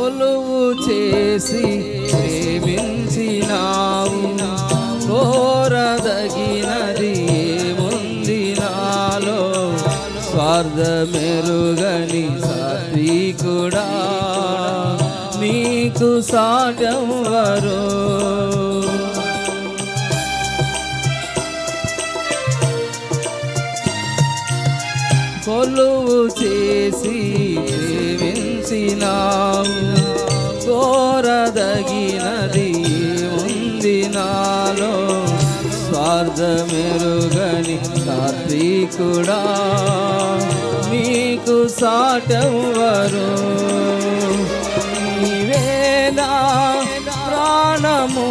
కొలువు చేసి ప్రేమించినావు. కోరదగినది ఏముంది నాలో? స్వార్థ స్వార్థమెరుగని సాత్వికుడా? నీకు సాటెవరో కొలువు చేసి ప్రేమి చేసినావు కోరదగినది ఉంది నాలో స్వార్థమెరుగని కార్తీకుడా నీకు సాటవరు నీవేనా ప్రాణము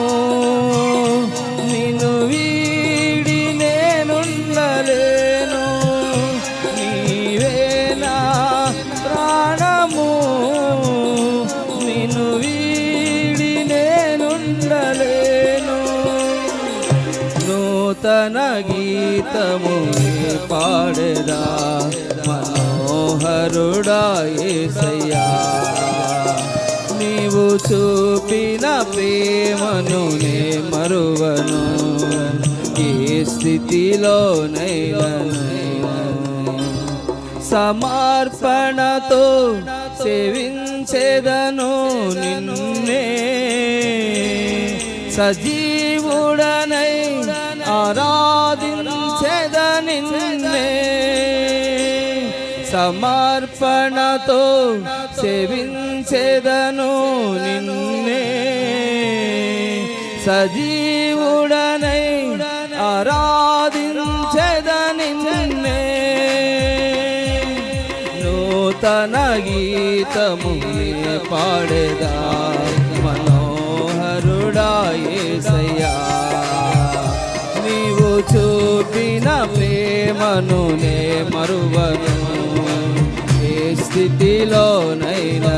నూతన గీతము పాడేదా మనోహరుడా నీవు చూపిన ప్రేమను నే మరువను. ఏ స్థితిలోనైనను సమర్పణతో సేవించేదను నిన్నే. సజీవుడను ఆరాధించేద సమర్పణతో సేవించేదను నిన్నే. సజీవుడనై ఆరాధించేద నిన్నే. నూతన గీతము పాడేదా? చూపిన ప్రేమను నే మరువను. ఏ స్థితిలోనైనా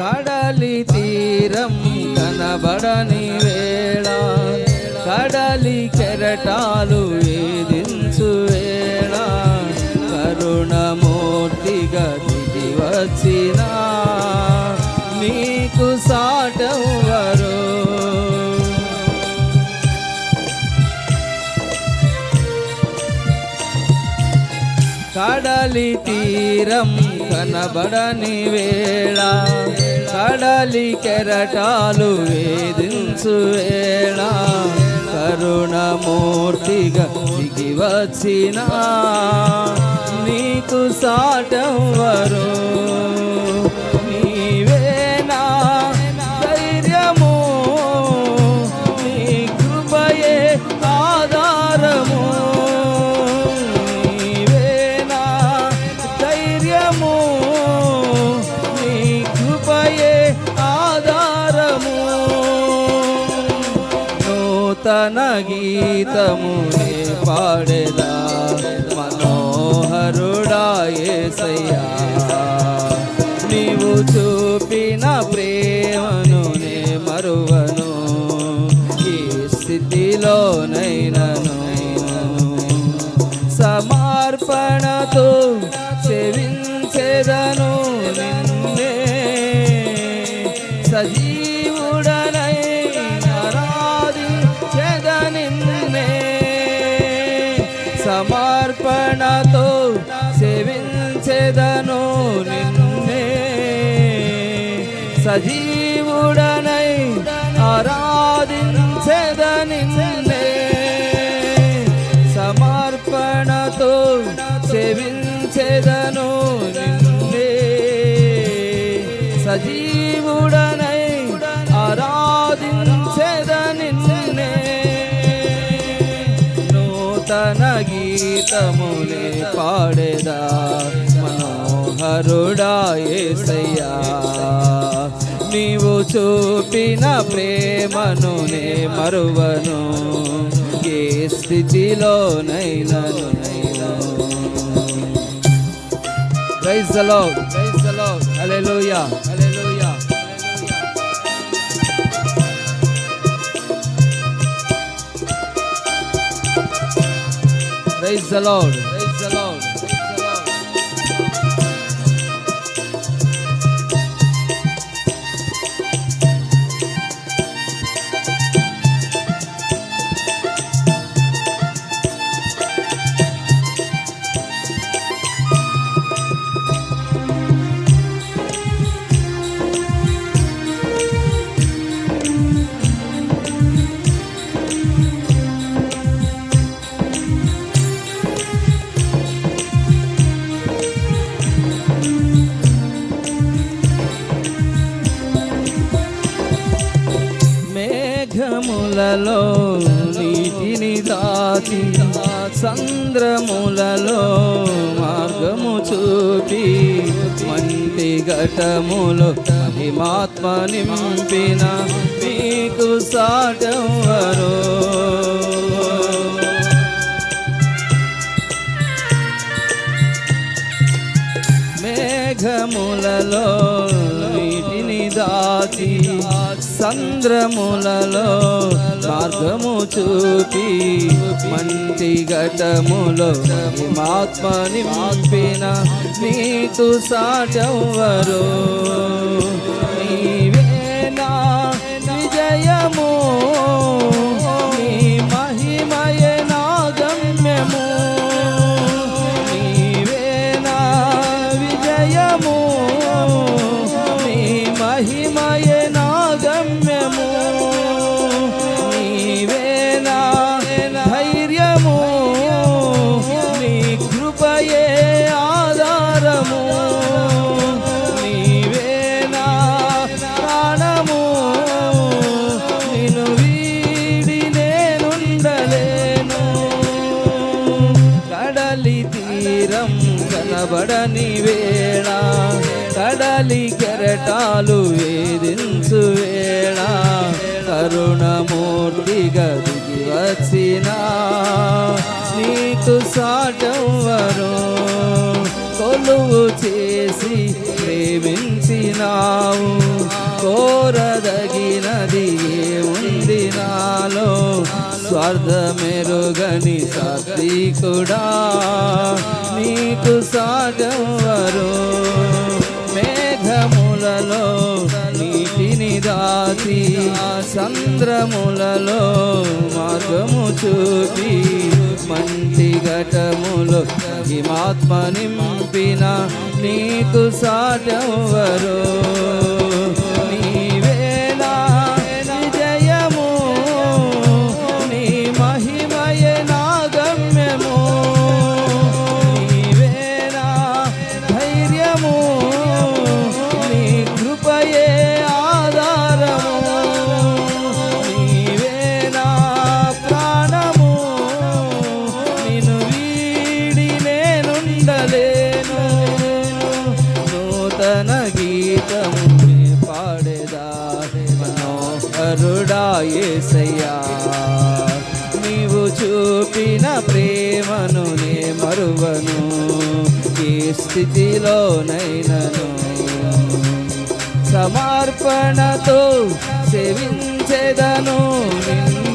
కడలి తీరం కనబడని వేళ కడలి కెరటాలు వేధించు వేళ కరుణమూర్తిగా దిగి వచ్చిన నీకు సాటవరు కడలి తీరం కనబడని వేళ కడలి కెరటాలు వేధించు వేళ. కరుణమూర్తిగా దిగి వచ్చిన. నీకు సాటం వరు నూతన గీతమునే పాడేదా మనోహరుడా సయ్యా నీవు చూపి వెదను నిన్నే సజీవుడనై ఆరాధించెదని నిన్నే. సమర్పణతో సేవించెదను నిన్నే. సజీవుడనై ఆరాధించెదని నిన్నే. నూతన గీతమునే పాడేదా మనోహరుడా ఏసయ్యా నీవు చూపిన ప్రేమను నే మరువను. ఏ స్థితిలోనైనను praise the Lord. Praise the Lord. Hallelujah. Hallelujah. Praise the Lord. చంద్రములలో మార్గము చూపి మంటి ఘటములు మహిమాత్మ నింపిన మీకు సాటవరో మేఘములలో నీటిని దాచి సంద్రములలో మార్గము చూపి మంచి ఘటములో ఆత్మ నింపిన నీకు సాటవరు నీవేనా విజయము? కడలి తీరం కనబడని వేళ కడలి కెరటాలు వేధించు వేళ కరుణమూర్తిగా దిగి వచ్చిన నీకు సాటవరు కొలువు చేసి ప్రేమించినావు కోరదగినది ఏముంది? స్వార్థమెరుగని సాత్వికుడా? నీకు సాగవరు మేఘములలో నీటిని దాసి సంద్రములలో మార్గము చూపి మంచి ఘటములు హిమాత్మ నింపిన నీకు సాటవరు ఏసయ్యా నీవు చూపిన ప్రేమను నే మరువను ఏ స్థితిలోనైనను. సమర్పణతో సేవించెదను నిన్ను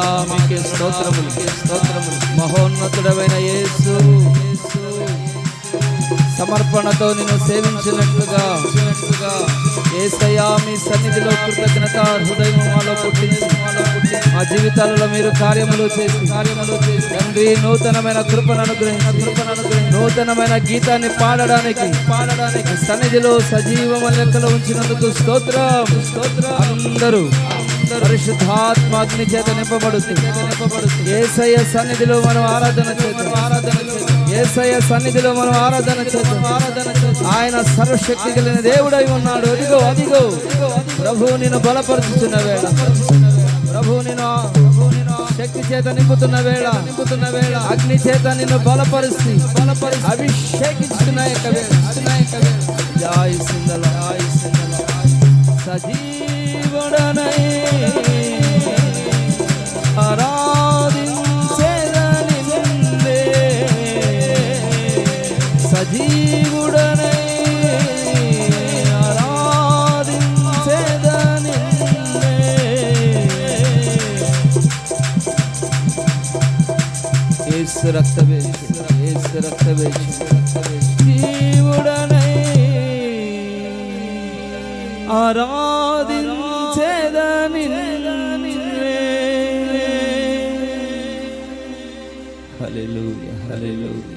మహాగణుడా మీకే స్తోత్రములు. స్తోత్రములు మహోన్నతుడమైన యేసు. సమర్పణతో నేను సేవించినట్లుగా. ఏసయా మీ సన్నిధిలో కృతజ్ఞత హృదయం మాలో పుట్టించి మా జీవితాలలో మీరు కార్యములు చేసి కార్యములు చేసి తండ్రి నూతనమైన కృపను అనుగ్రహించి కృపను అనుగ్రహించి నూతనమైన గీతాన్ని పాడడానికి పాడడానికి సన్నిధిలో సజీవ లెక్కలో ఉంచినందుకు స్తోత్రం స్తోత్రం. అందరూ పరిశుద్ధాత్మాగ్ని చేత నింపబడుతుంది సన్నిధిలో మనం ఆరాధన చేద్దాం. ఆరాధన చేద్దాం సన్నిధిలో మనం ఆరాధన చేద్దాం. ఆరాధన ఆయన సర్వశక్తి కలిగిన దేవుడై ఉన్నాడు. అదిగో అదిగో. ప్రభు నిన్ను బలపరుచుతున్న వేళ. ప్రభు నిన్ను శక్తి చేత నింపుతున్న వేళ. నింపుతున్న వేళ అగ్ని చేత నిన్ను బలపరుచి బలపరుచి అభిషేకిస్తున్న యొక్క వేళ. ఇస్తున్న యేసు రక్తవేషు యేసు రక్తవేషు జీవుడనై ఆరాధించేదని హల్లెలూయా హల్లెలూయా.